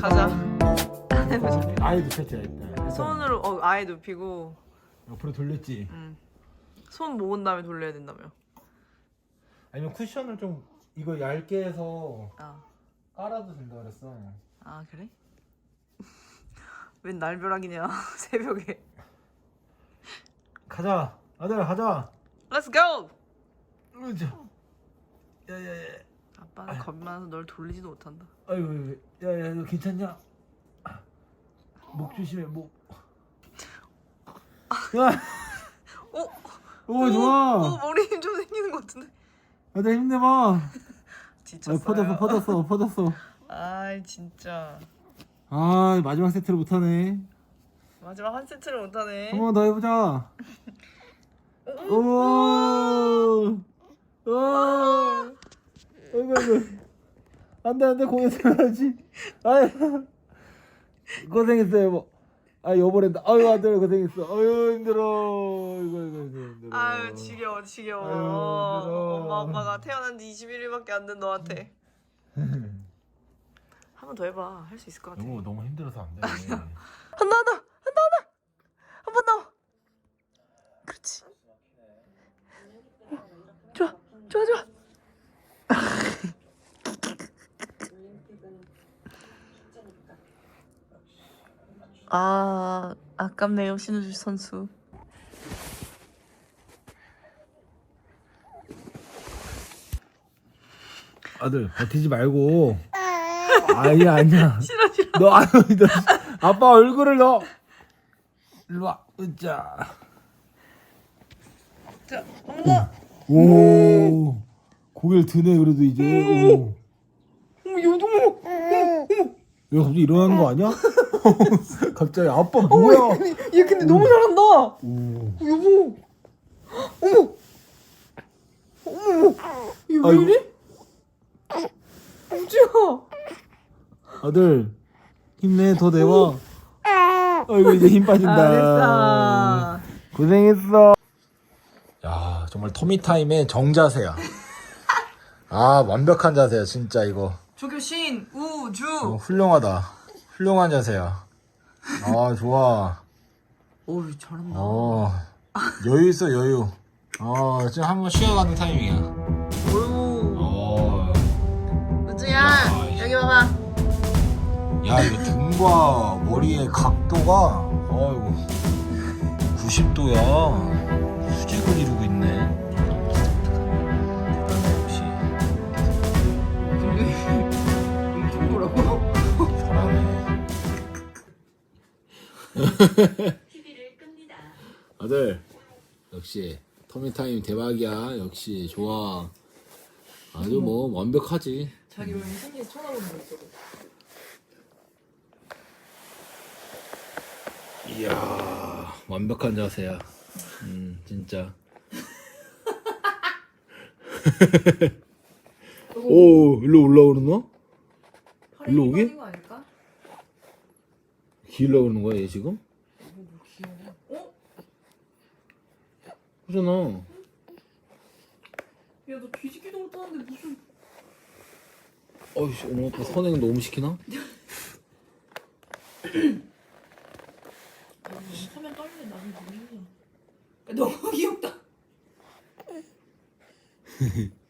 가자. 아예 눕혔지 일단. 손으로 어, 아예 눕히고 옆으로 돌렸지. 음. 손 모은 다음에 돌려야 된다며. 아니면 쿠션을 좀 이거 얇게 해서 아, 깔아도 된다 그랬어. 아 그래? 웬 날벼락이냐 새벽에. 가자. 아들 가자. Let's go. 으자. 야야야. 아빠는 겁 많아서 널 돌리지도 못한다. 아이고 야야 너 괜찮냐? 목 조심해 목. 야. 어? 오 좋아. 어 머리 힘 좀 생기는 것 같은데. 아들 힘내봐. 아, 지쳤어요. 퍼졌어 퍼졌어 퍼졌어. 아이 진짜 아 마지막 세트를 못하네. 마지막 한 세트를 못하네. 한 번 더 해보자. 오. 오. 아이고 아이고. 안돼 안 돼 공에 들어가지. 아이. 고생했어요 뭐. 아 여보랜다. 아유 아들 고생했어. 아유 힘들어. 이거 이거 이거 힘들어. 아유 지겨워 지겨워. 아유, 힘들어. 엄마 아빠가 태어난 지 21일밖에 안 된 너한테. 한 번 더 해봐. 할 수 있을 것 같아. 너무 너무 힘들어서 안 돼. 한다 한다 한 번 더. 그렇지. 좋아 좋아 좋아. 아 아깝네요 신우주 선수. 아들 버티지 말고. 아니야 아니야. 싫어 싫어. 너 아유 너 아빠 얼굴을 넣어. 일로 와. 으짜. 자 엄마. 오. 고개를 드네 그래도 이제. 오. 어머 요동호. 얘 갑자기 일어나는 거 아니야? 갑자기 아빠 뭐야? 얘 근데 너무 잘한다. 오. 여보. 어머. 어머. 얘왜 아이고. 이래? 우지야. 아들 힘내 더 내와. 아이고 이제 힘 빠진다. 아, 고생했어. 야 정말 토미 타임의 정자세야. 아 완벽한 자세야 진짜 이거. 조교 신 우주. 어, 훌륭하다. 훌륭한 자세야. 아 좋아. 오 잘한다. 어 여유 있어 여유. 어 지금 한번 쉬어가는 타이밍이야. 어유. 어. 우주야 야, 여기 봐봐. 야 이거 등과 머리의 각도가 어이구 90도야 수직을 이루고 있네 아들 역시 터미타임 대박이야 역시 좋아 아주 뭐 완벽하지 자기 왜 생기에서 쳐다보는 거 있어? 이야 완벽한 자세야 음 진짜 오 일로 올라오는 거? 일로 오게? 거 아닐까? 기으려고 그러는 거야 얘 지금? 뭐 귀여워. 어? 그러잖아 야 너 뒤지기도 못하는데 무슨? 어이씨 어머 아빠 선행 너무 시키나? 아, 화면 떨리네 나는 모르겠어. 너무 귀엽다.